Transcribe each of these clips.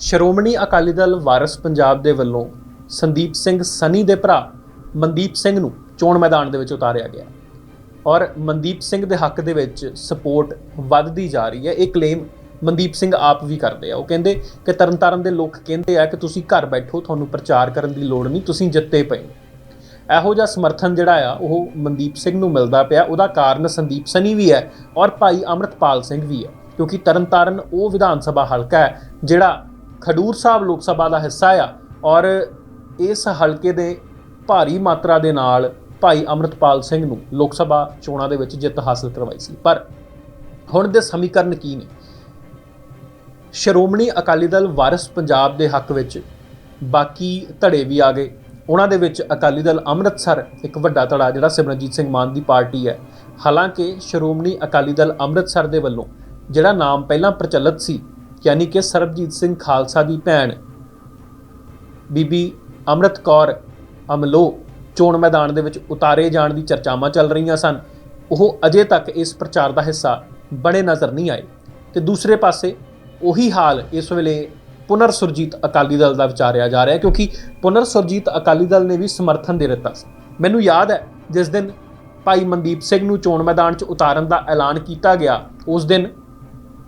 ਸ਼੍ਰੋਮਣੀ ਅਕਾਲੀ ਦਲ ਵਾਰਸ ਪੰਜਾਬ ਦੇ ਵੱਲੋਂ ਸੰਦੀਪ ਸਿੰਘ ਸਨੀ ਦੇ ਭਰਾ ਮਨਦੀਪ ਸਿੰਘ ਨੂੰ ਚੋਣ ਮੈਦਾਨ ਦੇ ਵਿੱਚ ਉਤਾਰਿਆ ਗਿਆ। ਔਰ ਮਨਦੀਪ ਸਿੰਘ ਦੇ ਹੱਕ ਦੇ ਵਿੱਚ ਸਪੋਰਟ ਵੱਧਦੀ ਜਾ ਰਹੀ ਹੈ। ਇਹ ਕਲੇਮ ਮਨਦੀਪ ਸਿੰਘ ਆਪ ਵੀ ਕਰਦੇ ਆ। ਉਹ ਕਹਿੰਦੇ ਕਿ ਤਰਨਤਾਰਨ ਦੇ ਲੋਕ ਕਹਿੰਦੇ ਆ ਕਿ ਤੁਸੀਂ ਘਰ ਬੈਠੋ, ਤੁਹਾਨੂੰ ਪ੍ਰਚਾਰ ਕਰਨ ਦੀ ਲੋੜ ਨਹੀਂ, ਤੁਸੀਂ ਜਿੱਤੇ ਪਏ ਹੋ। ਇਹੋ ਜਿਹਾ ਸਮਰਥਨ ਜਿਹੜਾ ਆ, ਉਹ ਮਨਦੀਪ ਸਿੰਘ ਨੂੰ ਮਿਲਦਾ ਪਿਆ। ਉਹਦਾ ਕਾਰਨ ਸੰਦੀਪ ਸਨੀ ਵੀ ਹੈ ਔਰ ਭਾਈ ਅਮਰਤਪਾਲ ਸਿੰਘ ਵੀ ਹੈ। ਕਿਉਂਕਿ ਤਰਨਤਾਰਨ ਉਹ ਵਿਧਾਨ ਸਭਾ ਹਲਕਾ ਹੈ, ਜਿਹੜਾ ਖਡੂਰ ਸਾਹਿਬ ਲੋਕ ਸਭਾ ਦਾ ਹਿੱਸਾ ਆ ਔਰ ਇਸ ਹਲਕੇ ਦੇ ਭਾਰੀ ਮਾਤਰਾ ਦੇ ਨਾਲ ਭਾਈ ਅਮਰਤਪਾਲ ਸਿੰਘ ਨੂੰ ਲੋਕ ਸਭਾ ਚੋਣਾਂ ਦੇ ਵਿੱਚ ਜਿੱਤ ਹਾਸਲ ਕਰਵਾਈ ਸੀ। ਪਰ ਹੁਣ ਦੇ ਸਮੀਕਰਨ ਕੀ ਨੇ? ਸ਼੍ਰੋਮਣੀ ਅਕਾਲੀ ਦਲ ਵਾਰਿਸ ਪੰਜਾਬ ਦੇ ਹੱਕ ਵਿੱਚ ਬਾਕੀ ਧੜੇ ਵੀ ਆ ਗਏ। ਉਹਨਾਂ ਦੇ ਵਿੱਚ ਅਕਾਲੀ ਦਲ ਅੰਮ੍ਰਿਤਸਰ, ਇੱਕ ਵੱਡਾ ਧੜਾ ਜਿਹੜਾ ਸਿਮਰਨਜੀਤ ਸਿੰਘ ਮਾਨ ਦੀ ਪਾਰਟੀ ਹੈ। ਹਾਲਾਂਕਿ ਸ਼੍ਰੋਮਣੀ ਅਕਾਲੀ ਦਲ ਅੰਮ੍ਰਿਤਸਰ ਦੇ ਵੱਲੋਂ ਜਿਹੜਾ ਨਾਮ ਪਹਿਲਾਂ ਪ੍ਰਚਲਿਤ ਸੀ ਯਾਨੀ ਕਿ ਸਰਬਜੀਤ ਸਿੰਘ ਖਾਲਸਾ ਦੀ ਭੈਣ ਬੀਬੀ ਅੰਮ੍ਰਿਤ ਕੌਰ ਅਮਲੋ ਚੋਣ ਮੈਦਾਨ ਦੇ ਵਿੱਚ ਉਤਾਰੇ ਜਾਣ ਦੀ ਚਰਚਾਵਾਂ ਚੱਲ ਰਹੀਆਂ ਸਨ। ਉਹ ਅਜੇ ਤੱਕ ਇਸ ਪ੍ਰਚਾਰ ਦਾ ਹਿੱਸਾ ਬਣੇ ਨਜ਼ਰ ਨਹੀਂ ਆਏ। ਤੇ ਦੂਸਰੇ ਪਾਸੇ ਉਹੀ ਹਾਲ ਇਸ ਵੇਲੇ ਪੁਨਰ ਸੁਰਜੀਤ ਅਕਾਲੀ ਦਲ ਦਾ ਵਿਚਾਰਿਆ ਜਾ ਰਿਹਾ, ਕਿਉਂਕਿ ਪੁਨਰ ਸੁਰਜੀਤ ਅਕਾਲੀ ਦਲ ਨੇ ਵੀ ਸਮਰਥਨ ਦੇ ਦਿੱਤਾ ਸੀ। ਮੈਨੂੰ ਯਾਦ ਹੈ, ਜਿਸ ਦਿਨ ਭਾਈ ਮਨਦੀਪ ਸਿੰਘ ਨੂੰ ਚੋਣ ਮੈਦਾਨ 'ਚ ਉਤਾਰਨ ਦਾ ਐਲਾਨ ਕੀਤਾ ਗਿਆ, ਉਸ ਦਿਨ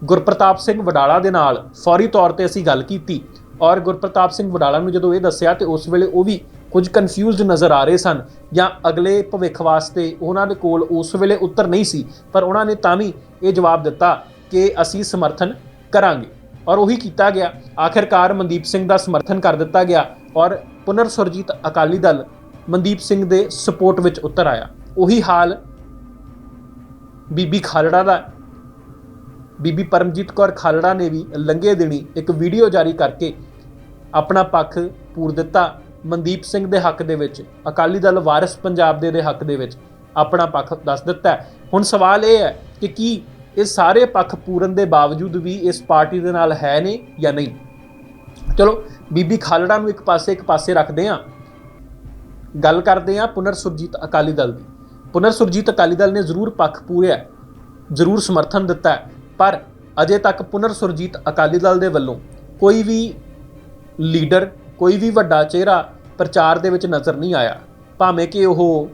ਗੁਰਪ੍ਰਤਾਪ ਸਿੰਘ ਵਡਾਲਾ ਦੇ ਨਾਲ ਫੌਰੀ ਤੌਰ ਤੇ ਅਸੀਂ ਗੱਲ ਕੀਤੀ ਔਰ ਗੁਰਪ੍ਰਤਾਪ ਸਿੰਘ ਵਡਾਲਾ ਨੂੰ ਜਦੋਂ ਇਹ ਦੱਸਿਆ ਤੇ ਉਸ ਵੇਲੇ ਉਹ ਵੀ ਕੁਝ ਕਨਫਿਊਜ਼ਡ ਨਜ਼ਰ ਆ ਰਹੇ ਸਨ ਜਾਂ ਅਗਲੇ ਭਵਿੱਖ ਵਾਸਤੇ ਉਹਨਾਂ ਦੇ ਕੋਲ ਉਸ ਵੇਲੇ ਉੱਤਰ ਨਹੀਂ ਸੀ, ਪਰ ਉਹਨਾਂ ਨੇ ਤਾਂ ਵੀ ਇਹ ਜਵਾਬ ਦਿੱਤਾ ਕਿ ਅਸੀਂ ਸਮਰਥਨ ਕਰਾਂਗੇ ਔਰ ਉਹੀ ਕੀਤਾ ਗਿਆ। ਆਖਿਰਕਾਰ ਮਨਦੀਪ ਸਿੰਘ ਦਾ ਸਮਰਥਨ ਕਰ ਦਿੱਤਾ ਗਿਆ ਔਰ ਪੁਨਰ ਸੁਰਜੀਤ ਅਕਾਲੀ ਦਲ ਮਨਦੀਪ ਸਿੰਘ ਦੇ ਸਪੋਰਟ ਵਿੱਚ ਉੱਤਰ ਆਇਆ। ਉਹੀ ਹਾਲ ਬੀਬੀ ਖਾਲੜਾ ਦਾ ਬੀਬੀ ਪਰਮਜੀਤ ਕੌਰ ਖਾਲੜਾ ਨੇ ਵੀ ਲੰਘੇ ਦਿਨੀ ਇੱਕ ਵੀਡੀਓ ਜਾਰੀ ਕਰਕੇ ਆਪਣਾ ਪੱਖ ਪੂਰ ਦਿੱਤਾ। ਮਨਦੀਪ ਸਿੰਘ ਦੇ ਹੱਕ ਦੇ ਵਿੱਚ, ਅਕਾਲੀ ਦਲ ਵਾਰਿਸ ਪੰਜਾਬ ਦੇ ਦੇ ਹੱਕ ਦੇ ਵਿੱਚ ਆਪਣਾ ਪੱਖ ਦੱਸ ਦਿੱਤਾ ਹੁਣ ਸਵਾਲ ਇਹ ਹੈ ਕਿ ਕੀ ਇਹ ਸਾਰੇ ਪੱਖ ਪੂਰਨ ਦੇ ਬਾਵਜੂਦ ਵੀ ਇਸ ਪਾਰਟੀ ਦੇ ਨਾਲ ਹੈ ਨੇ ਜਾਂ ਨਹੀਂ? ਚਲੋ, ਬੀਬੀ ਖਾਲੜਾ ਨੂੰ ਇੱਕ ਪਾਸੇ ਇੱਕ ਪਾਸੇ ਰੱਖਦੇ ਹਾਂ। ਗੱਲ ਕਰਦੇ ਹਾਂ ਪੁਨਰ ਸੁਰਜੀਤ ਅਕਾਲੀ ਦਲ ਦੀ। ਪੁਨਰ ਸੁਰਜੀਤ ਅਕਾਲੀ ਦਲ ਨੇ ਜ਼ਰੂਰ ਪੱਖ ਪੂਰਿਆ, ਜ਼ਰੂਰ ਸਮਰਥਨ ਦਿੱਤਾ ਪਰ ਅਜੇ ਤੱਕ ਪੁਨਰ ਸੁਰਜੀਤ ਅਕਾਲੀ ਦਲ ਦੇ ਵੱਲੋਂ ਕੋਈ ਵੀ ਲੀਡਰ, ਕੋਈ ਵੀ ਵੱਡਾ ਚਿਹਰਾ ਪ੍ਰਚਾਰ ਦੇ ਵਿੱਚ ਨਜ਼ਰ ਨਹੀਂ ਆਇਆ। ਭਾਵੇਂ ਕਿ ਉਹ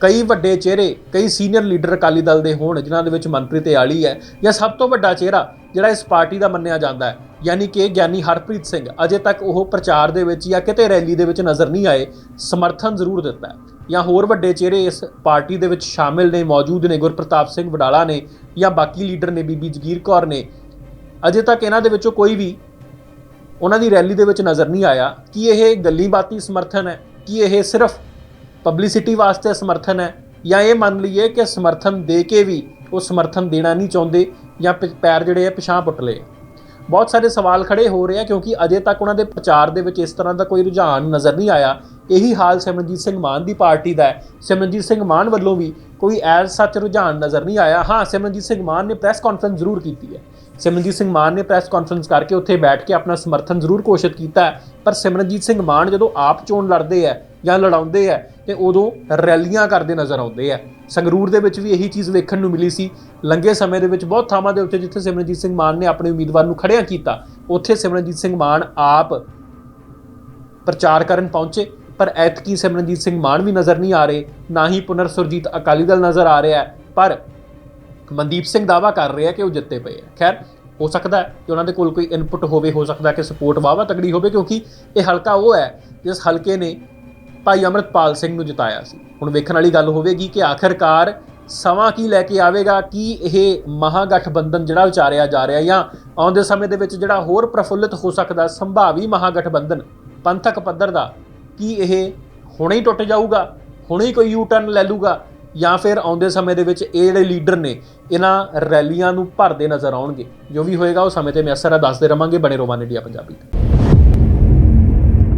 ਕਈ ਵੱਡੇ ਚਿਹਰੇ, ਕਈ ਸੀਨੀਅਰ ਲੀਡਰ ਅਕਾਲੀ ਦਲ ਦੇ ਹੋਣ, ਜਿਨ੍ਹਾਂ ਦੇ ਵਿੱਚ ਮਨਪ੍ਰੀਤ ਆਲੀ ਹੈ, ਜਾਂ ਸਭ ਤੋਂ ਵੱਡਾ ਚਿਹਰਾ ਜਿਹੜਾ ਇਸ ਪਾਰਟੀ ਦਾ ਮੰਨਿਆ ਜਾਂਦਾ ਹੈ, ਯਾਨੀ ਕਿ ਗਿਆਨੀ ਹਰਪ੍ਰੀਤ ਸਿੰਘ, ਅਜੇ ਤੱਕ ਉਹ ਪ੍ਰਚਾਰ ਦੇ ਵਿੱਚ ਜਾਂ ਕਿਤੇ ਰੈਲੀ ਦੇ ਵਿੱਚ ਨਜ਼ਰ ਨਹੀਂ ਆਏ, ਸਮਰਥਨ ਜ਼ਰੂਰ ਦਿੱਤਾ ਜਾਂ ਹੋਰ ਵੱਡੇ ਚਿਹਰੇ ਇਸ ਪਾਰਟੀ ਦੇ ਵਿੱਚ ਸ਼ਾਮਿਲ ਨੇ, ਮੌਜੂਦ ਨੇ, ਗੁਰਪ੍ਰਤਾਪ ਸਿੰਘ ਵਡਾਲਾ ਨੇ ਜਾਂ ਬਾਕੀ ਲੀਡਰ ਨੇ, ਬੀਬੀ ਜਗੀਰ ਕੌਰ ਨੇ, ਅਜੇ ਤੱਕ ਇਹਨਾਂ ਦੇ ਵਿੱਚੋਂ ਕੋਈ ਵੀ ਉਹਨਾਂ ਦੀ ਰੈਲੀ ਦੇ ਵਿੱਚ ਨਜ਼ਰ ਨਹੀਂ ਆਇਆ। ਕਿ ਇਹ ਗੱਲੀ ਬਾਤੀ ਸਮਰਥਨ ਹੈ? ਕਿ ਇਹ ਸਿਰਫ ਪਬਲਿਸਿਟੀ ਵਾਸਤੇ ਸਮਰਥਨ ਹੈ? ਜਾਂ ਇਹ ਮੰਨ ਲਈਏ ਕਿ ਸਮਰਥਨ ਦੇ ਕੇ ਵੀ ਉਹ ਸਮਰਥਨ ਦੇਣਾ ਨਹੀਂ ਚਾਹੁੰਦੇ ਜਾਂ ਪੈਰ ਜਿਹੜੇ ਆ ਪਿਛਾਂ ਪੁੱਟ ਲਏ? ਬਹੁਤ ਸਾਰੇ ਸਵਾਲ ਖੜੇ ਹੋ ਰਹੇ ਆ ਕਿਉਂਕਿ ਅਜੇ ਤੱਕ ਉਹਨਾਂ ਦੇ ਪ੍ਰਚਾਰ ਦੇ ਵਿੱਚ ਇਸ ਤਰ੍ਹਾਂ ਦਾ ਕੋਈ ਰੁਝਾਨ ਨਜ਼ਰ ਨਹੀਂ ਆਇਆ। ਇਹੀ ਹਾਲ ਸਿਮਰਨਜੀਤ ਸਿੰਘ ਮਾਨ ਦੀ ਪਾਰਟੀ ਦਾ ਹੈ। ਸਿਮਰਨਜੀਤ ਸਿੰਘ ਮਾਨ ਵੱਲੋਂ ਵੀ ਕੋਈ ਐਜ਼ ਸੱਚ ਰੁਝਾਨ ਨਜ਼ਰ ਨਹੀਂ ਆਇਆ। ਹਾਂ, ਸਿਮਰਨਜੀਤ ਸਿੰਘ ਮਾਨ ਨੇ ਪ੍ਰੈਸ ਕਾਨਫਰੰਸ ਜ਼ਰੂਰ ਕੀਤੀ ਹੈ। ਸਿਮਰਨਜੀਤ ਸਿੰਘ ਮਾਨ ਨੇ ਪ੍ਰੈਸ ਕਾਨਫਰੰਸ ਕਰਕੇ ਉੱਥੇ ਬੈਠ ਕੇ ਆਪਣਾ ਸਮਰਥਨ ਜ਼ਰੂਰ ਘੋਸ਼ਿਤ ਕੀਤਾ ਪਰ ਸਿਮਰਨਜੀਤ ਸਿੰਘ ਮਾਨ ਜਦੋਂ ਆਪ ਚੋਣ ਲੜਦੇ ਆ ਜਾਂ ਲੜਾਉਂਦੇ ਆ ਤੇ ਉਦੋਂ ਰੈਲੀਆਂ ਕਰਦੇ ਨਜ਼ਰ ਆਉਂਦੇ ਆ ਸੰਗਰੂਰ ਦੇ ਵਿੱਚ ਵੀ ਇਹੀ ਚੀਜ਼ ਵੇਖਣ ਨੂੰ ਮਿਲੀ ਸੀ। ਲੰਗੇ ਸਮੇਂ ਦੇ ਵਿੱਚ ਬਹੁਤ ਥਾਵਾਂ ਦੇ ਉੱਤੇ ਜਿੱਥੇ ਸਿਮਰਨਜੀਤ ਸਿੰਘ ਮਾਨ ਨੇ ਆਪਣੇ ਉਮੀਦਵਾਰ ਨੂੰ ਖੜਿਆ ਕੀਤਾ, ਉੱਥੇ ਸਿਮਰਨਜੀਤ ਸਿੰਘ ਮਾਨ ਆਪ ਪ੍ਰਚਾਰ ਕਰਨ ਪਹੁੰਚੇ। ਪਰ ਐਤਕੀ ਸਿਮਰਨਜੀਤ ਸਿੰਘ ਮਾਨ ਵੀ ਨਜ਼ਰ ਨਹੀਂ ਆ ਰਹੇ, ਨਾ ਹੀ ਪੁਨਰ ਸੁਰਜੀਤ ਅਕਾਲੀ ਦਲ ਨਜ਼ਰ ਆ ਰਿਹਾ ਪਰ ਮਨਦੀਪ ਸਿੰਘ ਦਾਵਾ ਕਰ ਰਿਹਾ ਕਿ ਉਹ ਜਿੱਤੇ ਪਏ ਆ। ਖੈਰ, ਹੋ ਸਕਦਾ ਕਿ ਉਹਨਾਂ ਦੇ ਕੋਲ ਕੋਈ ਇਨਪੁਟ ਹੋਵੇ, ਹੋ ਸਕਦਾ ਕਿ ਸਪੋਰਟ ਵਾਵਾ ਤਗੜੀ ਹੋਵੇ, ਕਿਉਂਕਿ ਇਹ ਹਲਕਾ ਉਹ ਹੈ ਜਿਸ ਹਲਕੇ ਨੇ ਭਾਈ ਅਮਰਤਪਾਲ ਸਿੰਘ ਨੂੰ ਜਿਤਾਇਆ ਸੀ। ਹੁਣ ਵੇਖਣ ਵਾਲੀ ਗੱਲ ਹੋਵੇਗੀ ਕਿ ਆਖਰਕਾਰ ਸਮਾਂ ਕੀ ਲੈ ਕੇ ਆਵੇਗਾ, ਕੀ ਇਹ ਮਹਾਗਠਬੰਧਨ ਜਿਹੜਾ ਵਿਚਾਰਿਆ ਜਾ ਰਿਹਾ ਜਾਂ ਆਉਂਦੇ ਸਮੇਂ ਦੇ ਵਿੱਚ ਜਿਹੜਾ ਹੋਰ ਪ੍ਰਫੁੱਲਿਤ ਹੋ ਸਕਦਾ ਸੰਭਾਵੀ ਮਹਾਗਠਬੰਧਨ, ਪੰਥਕ ਪੱਧਰ ਦਾ ਕੀ ਇਹ ਹੁਣੇ ਹੀ ਟੁੱਟ ਜਾਊਗਾ? ਹੁਣੇ ਹੀ ਕੋਈ ਯੂ ਟਰਨ ਲੈ ਲੂਗਾ ਜਾਂ ਫਿਰ ਆਉਂਦੇ ਸਮੇਂ ਦੇ ਵਿੱਚ ਇਹ ਜਿਹੜੇ ਲੀਡਰ ਨੇ, ਇਹਨਾਂ ਰੈਲੀਆਂ ਨੂੰ ਭਰਦੇ ਨਜ਼ਰ ਆਉਣਗੇ? ਜੋ ਵੀ ਹੋਏਗਾ ਉਹ ਸਮੇਂ ਤੇ ਮੈਂ ਆ ਦੱਸਦੇ ਰਵਾਂਗੇ ਬਣੇ ਰੋਮਾਨ ਇੰਡੀਆ ਪੰਜਾਬੀ